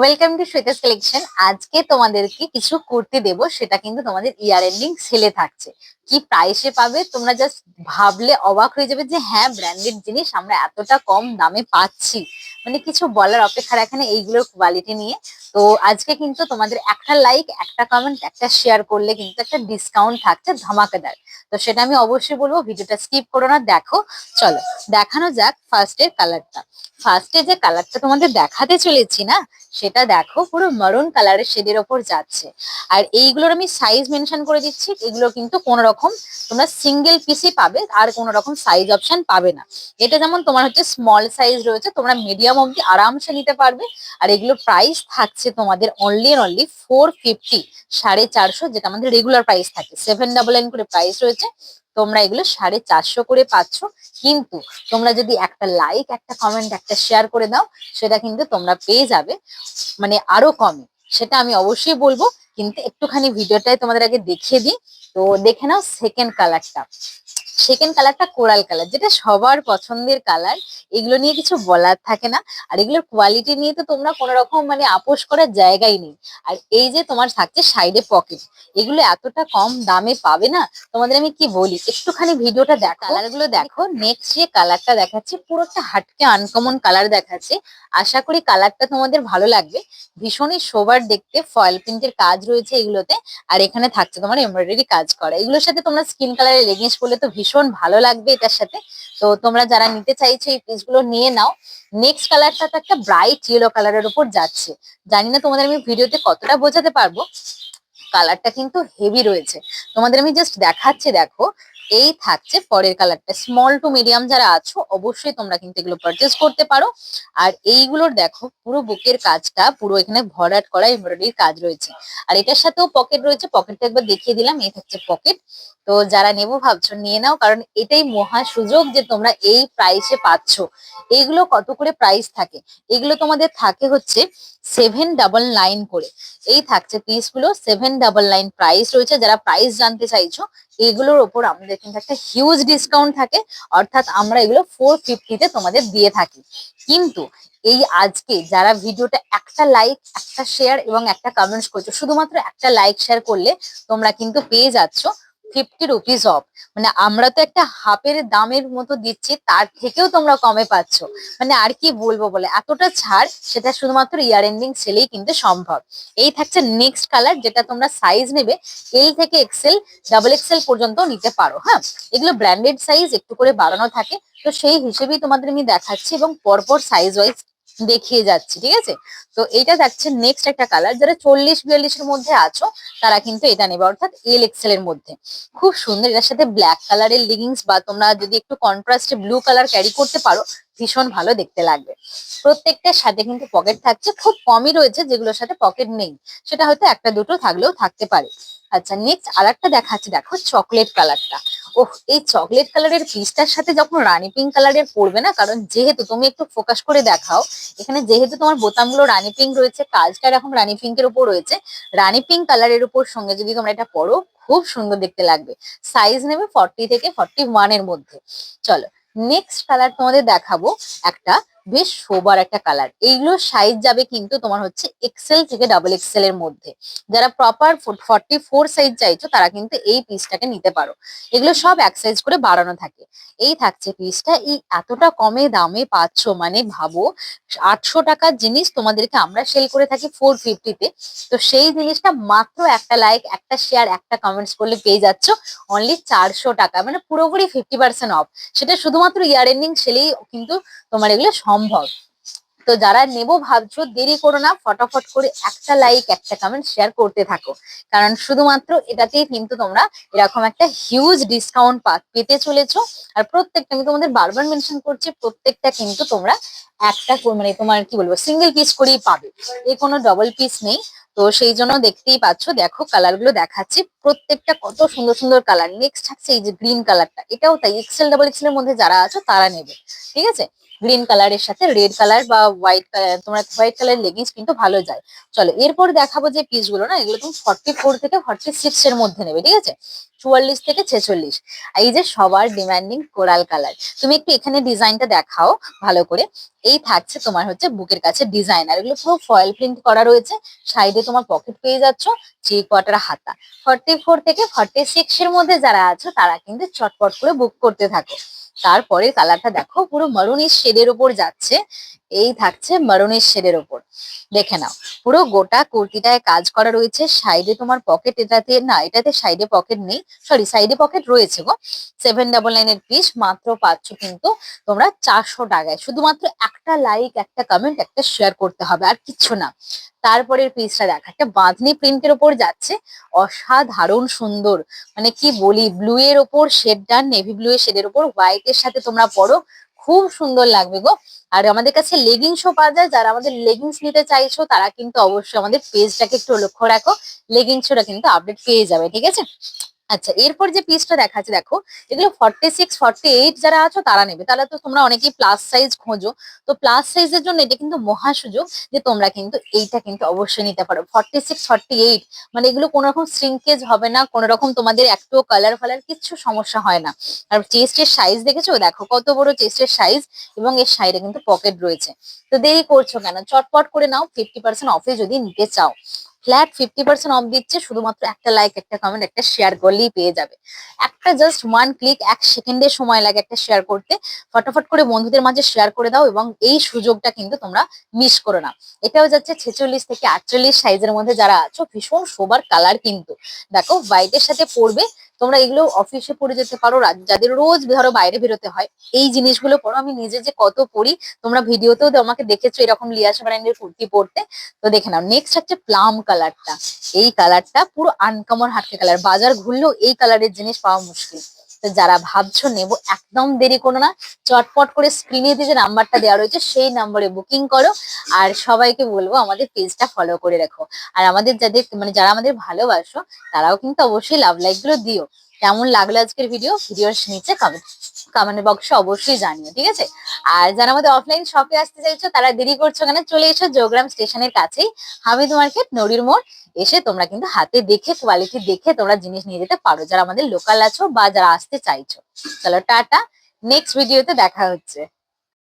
Welcome to শ্বেতাস collection আজকে তোমাদেরকে কিছু কুর্তি দেব, সেটা কিন্তু তোমাদের ইয়ার এন্ডিং সেলে থাকছে। কি প্রাইসে পাবে, তোমরা জাস্ট ভাবলে অবাক হয়ে যাবে যে হ্যাঁ ব্র্যান্ডেড জিনিস আমরা এতটা কম দামে পাচ্ছি। মানে কিছু বলার অপেক্ষা রাখে না এইগুলোর কোয়ালিটি নিয়ে। তো আজকে কিন্তু তোমাদের একটা লাইক একটা কমেন্ট একটা শেয়ার করলে কিন্তু একটা ডিসকাউন্ট থাকছে ধামাকাদার। তো সেটা আমি অবশ্যই বলব, ভিডিওটা স্কিপ করো না, দেখো। চলো, দেখানো যাক ফার্স্টের কালারটা ফার্স্টে যে কালারটা তোমাদের দেখাতে চলেছি না, সেটা দেখো পুরো মারুন কালারের শেডের ওপর যাচ্ছে। আর এইগুলোর আমি সাইজ মেনশন করে দিচ্ছি, এগুলো কিন্তু কোনো রকম তোমরা সিঙ্গেল পিসই পাবে, আর কোনো রকম সাইজ অপশন পাবে না। এটা যেমন তোমার হচ্ছে স্মল সাইজ রয়েছে, তোমরা মিডিয়াম অব্দি আরামসে নিতে পারবে। আর এগুলোর প্রাইস থাকছে তোমাদের only and only four fifty সাড়ে চারশো, যেটা আমাদের রেগুলার প্রাইস থাকে। সেভেন ডাবল নাইন করে প্রাইস রয়েছে। তোমরা এগুলো সাড়ে চারশো করে পাচ্ছ। কিন্তু তোমরা যদি একটা লাইক একটা কমেন্ট একটা শেয়ার করে দাও, সেটা কিন্তু তোমরা পেয়ে যাবে। মানে আরও কমে। সেটা আমি অবশ্যই বলব। কিন্তু একটুখানি ভিডিওটাই তোমাদের আগে দেখিয়ে দিই। তো দেখে নাও সেকেন্ড কালারটা সেকেন্ড কালারটা কোরাল কালার যেটা সবার পছন্দের কালার এগুলো নিয়ে কিছু বলার থাকে না। আর এগুলোর কোয়ালিটি নিয়ে তো তোমরা কোনো রকম মানে আপোষ করার জায়গাই নেই। আর এই যে তোমার থাকছে সাইডে পকেট এগুলো এতটা কম দামে পাবে না? তোমাদের আমি কি বলি? একটুখানি ভিডিওটা দেখ। কালারগুলো দেখো। নেক্সট যে কালারটা দেখাচ্ছি পুরো একটা হাটকে আনকমন কালার দেখাচ্ছে। আশা করি কালারটা তোমাদের ভালো লাগবে। ভীষণই সোবার দেখতে ফয়েল প্রিন্টের কাজ রয়েছে এগুলোতে। আর এখানে থাকছে তোমার এমব্রয়ডারি কাজ করা। এগুলোর সাথে তোমরা স্কিন কালারের লেগিংস পরলে তো ভীষণ ভালো লাগবে এটার সাথে। তো তোমরা যারা নিতে চাইছো এই পিসগুলো নিয়ে নাও। নেক্সট কালারটা তো একটা ব্রাইট ইয়েলো কালারের উপর যাচ্ছে। জানি না তোমাদের আমি ভিডিওতে কতটা বোঝাতে পারব। কালারটা কিন্তু হেভি রয়েছে। তোমাদের আমি জাস্ট দেখাচ্ছি, দেখো। এই থাকছে পরের কালারটা। স্মল টু মিডিয়াম যারা আছো, অবশ্যই তোমরা কিন্তু এগুলো পারচেস করতে পারো। আর এইগুলোর দেখো, পুরো বুকের কাজটা, পুরো এখানে ভরাট করা এমব্রয়ডারির কাজ রয়েছে। আর এটার সাথেও পকেট রয়েছে পকেটটা একবার দেখিয়ে দিলাম, এই থাকছে পকেট তো যারা নেব ভাবছ, নিয়ে নাও, কারণ এটাই মহা সুযোগ যে তোমরা এই প্রাইসে পাচ্ছ। এইগুলো কত করে প্রাইস থাকে? এগুলো তোমাদের থাকে হচ্ছে সেভেন ডাবল নাইন করে। এই থাকছে পিসগুলো সেভেন ডাবল নাইন প্রাইস রয়েছে। যারা প্রাইস জানতে চাইছো এগুলোর ওপর আমাদের কিন্তু একটা হিউজ ডিসকাউন্ট থাকে। অর্থাৎ আমরা এগুলো ফোর ফিফটিতে তোমাদের দিয়ে থাকি। কিন্তু এই আজকে যারা ভিডিওটা একটা লাইক একটা শেয়ার এবং একটা কমেন্টস করছ, শুধুমাত্র একটা লাইক শেয়ার করলে তোমরা কিন্তু পেয়ে যাচ্ছ। ফিফটি রুপিস অফ মানে আমরা তো একটা হাফের দামের মতো দিচ্ছি, তার থেকেও তোমরা কমে পাচ্ছ। মানে আর কি বলব বলে, এতটা ছাড়, সেটা শুধুমাত্র ইয়ার এন্ডিং সেলেই কিন্তু সম্ভব। এই থাকছে নেক্সট কালার যেটা তোমরা সাইজ নেবে এল থেকে এক্সেল ডাবল এক্সেল পর্যন্ত নিতে পারো হ্যাঁ? এগুলো ব্র্যান্ডেড সাইজ একটু করে বাড়ানো থাকে। তো সেই হিসেবেই তোমাদের আমি দেখাচ্ছি এবং পরপর সাইজ ওয়াইজ দেখিয়ে যাচ্ছি, ঠিক আছে? তো এটা থাকছে নেক্সট একটা কালার যারা চল্লিশ বিয়াল্লিশের মধ্যে আছো, তারা কিন্তু এটা নেবে, অর্থাৎ এল এক্সেল এর মধ্যে। খুব সুন্দর, এটার সাথে ব্ল্যাক কালারের লিগিংস বা তোমরা যদি একটু কন্ট্রাস্টে ব্লু কালার ক্যারি করতে পারো, ভীষণ ভালো দেখতে লাগবে। প্রত্যেকটার সাথে কিন্তু পকেট থাকছে, খুব কমই রয়েছে, যেগুলোর সাথে পকেট নেই। সেটা হয়তো একটা দুটো থাকলেও থাকতে পারে। আচ্ছা নেক্সট আর একটা দেখাচ্ছি, দেখো চকলেট কালারটা ওহ, এই চকলেট কালারের পিসটার সাথে যখন রানি পিঙ্ক কালারের পড়বে না, কারণ যেহেতু তুমি একটু ফোকাস করে দেখাও, এখানে যেহেতু তোমার বোতামগুলো রানী পিঙ্ক রয়েছে, কাজটা এরকম রানী পিঙ্কের উপর রয়েছে, রানী পিঙ্ক কালারের উপর সঙ্গে যদি তোমরা এটা পরো খুব সুন্দর দেখতে লাগবে। সাইজ নেবে ফর্টি থেকে ফর্টি ওয়ানের মধ্যে। চলো নেক্সট কালার তোমাদের দেখাবো একটা বেশ সোবার একটা কালার এইগুলোর সাইজ যাবে কিন্তু তোমার হচ্ছে এক্সেল থেকে ডাবল এক্সেল এর মধ্যে। যারা প্রপার ফর্টি ফোর সাইজ চাইছো, তারা কিন্তু এই পিসটাকে নিতে পারো। এগুলো সব এক সাইজ করে বাড়ানো থাকে। এই থাকছে পিসটা এই এতটা কমে দামে পাচ্ছ মানে ভাবো, আটশো টাকার জিনিস তোমাদেরকে আমরা সেল করে থাকি ফোর ফিফটিতে তো। সেই জিনিসটা মাত্র একটা লাইক একটা শেয়ার একটা কমেন্টস করলে পেয়ে যাচ্ছ অনলি চারশো টাকা। মানে পুরোপুরি ফিফটি পার্সেন্ট অফ সেটা শুধুমাত্র ইয়ার এন্ডিং সেলেই কিন্তু তোমার এগুলো সম্ভব। তো যারা নেব ভাবছ, দেরি করো না, ফটাফট করে একটা লাইক একটা কমেন্ট শেয়ার করতে থাকো। কারণ শুধুমাত্র এটাতেই কিন্তু তোমরা এরকম একটা হিউজ ডিসকাউন্ট পেতে চলেছো। আর প্রত্যেকটা, আমি তোমাদের বারবার মেনশন করছি, প্রত্যেকটা কিন্তু তোমরা একটা মানে তোমার কি বলব সিঙ্গেল পিস করেই পাবে। এ কোনো ডবল পিস নেই। তো সেই জন্য দেখতেই পাচ্ছ, দেখো কালারগুলো দেখাচ্ছি। প্রত্যেকটা কত সুন্দর সুন্দর কালার নেক্সট থাকছে এই যে গ্রিন কালারটা এটাও তাই এক্সেল ডাবল এক্সেল এর মধ্যে যারা আছো, তারা নেবে। ঠিক আছে? গ্রিন কালারের সাথে রেড কালার বা হোয়াইট কালার তোমরা হোয়াইট কালার লেগিংস কিন্তু ভালো যায়। চলো, এরপর দেখাবো যে পিসগুলো না, এগুলো তুমি ফর্টি ফোর থেকে ফর্টি সিক্স এর মধ্যে নেবে, ঠিক আছে? চুয়াল্লিশ থেকে ছেচল্লিশ। এই যে সবার ডিমান্ডিং কোরাল কালার তুমি একটু এখানে ডিজাইনটা দেখাও ভালো করে। এই থাকছে তোমার হচ্ছে বুকের কাছে ডিজাইন আর এগুলো পুরো ফয়েল প্রিন্ট করা রয়েছে। সাইডে তোমার পকেট পেয়ে যাচ্ছ থ্রি কোয়ার্টার হাতা। ফর্টি ফোর থেকে ফর্টি সিক্স এর মধ্যে যারা আছো, তারা কিন্তু চটপট করে বুক করতে থাকো। তারপরে কালারটা দেখো পুরো মারুনি শেডের ওপর যাচ্ছে। এই থাকছে মারুনিশ শেডের ওপর। দেখে নাও, পুরো গোটা কুর্তিটায় কাজ করা রয়েছে সাইডে তোমার পকেট এটাতে, না, এটাতে সাইডে পকেট নেই সরি সাইডে পকেট রয়েছে গো সেভেন ডাবল নাইনের পিস মাত্র পাচ্ছ কিন্তু তোমরা চারশো টাকায়। শুধুমাত্র একটা লাইক একটা কমেন্ট একটা শেয়ার করতে হবে, আর কিচ্ছু না। তারপরের পিসটা দেখা, একটা বাঁধনি প্রিন্টের ওপর যাচ্ছে, অসাধারণ সুন্দর। মানে কি বলি ব্লু এর ওপর শেড ডান নেভি ব্লু এর শেডের ওপর হোয়াইট এর সাথে তোমরা পরো খুব সুন্দর লাগবে গো। আর আমাদের কাছে লেগিংসও পাওয়া যায়, যারা আমাদের লেগিংস নিতে চাইছো, তারা কিন্তু অবশ্যই আমাদের পেজটাকে একটু লক্ষ্য রাখো। লেগিংসটা কিন্তু আপডেট পেয়ে যাবে, ঠিক আছে? আচ্ছা এরপর যে পিসটা দেখাচ্ছে, দেখো, এগুলো ফর্টি সিক্স ফর্টি এইট যারা আছো, তারা নেবে। তাহলে তো তোমরা অনেকেই প্লাস সাইজ খোঁজো। তো প্লাস সাইজের জন্য এটা কিন্তু মহা সুযোগ যে তোমরা কিন্তু এইটা কিন্তু অবশ্যই নিতে পারো। ফর্টি সিক্স ফর্টি এইট মানে এগুলো কোনো রকম শ্রিঙ্কেজ হবে না, কোনো রকম তোমাদের একটু কালার ফালার কিচ্ছু সমস্যা হয় না। আর চেস্টের সাইজ দেখেছ? দেখো কত বড় চেস্টের সাইজ এবং এর সাইডে কিন্তু পকেট রয়েছে। তো দেরি করছ কেন? চটপট করে নাও ফিফটি পার্সেন্ট অফে যদি নিতে চাও। ফ্ল্যাট ফিফটি পার্সেন্ট অফ দিচ্ছে, শুধুমাত্র একটা লাইক একটা কমেন্ট একটা শেয়ার করলেই পেয়ে যাবে। একটা জাস্ট ওয়ান ক্লিক এক সেকেন্ডের সময় লাগে একটা শেয়ার করতে। ফটাফট করে বন্ধুদের মাঝে শেয়ার করে দাও এবং এই সুযোগটা কিন্তু তোমরা মিস করো না। এটাও যাচ্ছে ছেচল্লিশ থেকে আটচল্লিশ সাইজের মধ্যে যারা আছো, ভীষণ সোবার কালার কিন্তু। দেখো হোয়াইটের সাথে পরবে তোমরা এগুলো অফিসে পড়ে যেতে পারো। যাদের রোজ ধরো বাইরে বেরোতে হয়, এই জিনিসগুলো পড়ো। আমি নিজে যে কত পড়ি, তোমরা ভিডিওতেও আমাকে দেখেছ এরকম লিয়াস ব্র্যান্ডের কুর্তি পরতে তো দেখে নাও নেক্সট হচ্ছে প্লাম কালারটা এই কালারটা পুরো আনকমন হাটকে কালার বাজার ঘুরলেও এই কালারের জিনিস পাওয়া মুশকিল। তো যারা ভাবছ নেব, একদম দেরি করো না। চটপট করে স্ক্রিনে দিয়ে যে নাম্বারটা দেওয়া রয়েছে, সেই নাম্বারে বুকিং করো। আর সবাইকে বলব, আমাদের পেজটা ফলো করে রাখো। আর আমাদের যাদের মানে যারা আমাদের ভালোবাসো, তারাও কিন্তু অবশ্যই লাভ লাইকগুলো দিও। কেমন লাগল আজকের ভিডিও ভিডিওর নিচে কমেন্ট কমেন্ট বক্সে অবশ্যই জানিও, ঠিক আছে? আর যারা আমাদের অফলাইন শপে আসতে চাইছো, তারা দেরি করছ কেন, চলে এসো জোগ্রাম স্টেশনের কাছেই হামিদ মার্কেট নড়ির মোড়। এসে তোমরা কিন্তু হাতে দেখে কোয়ালিটি দেখে তোমরা জিনিস নিয়ে যেতে পারো। যারা আমাদের লোকাল আছো বা যারা আসতে চাইছো। চলো, টাটা। নেক্সট ভিডিওতে দেখা হচ্ছে।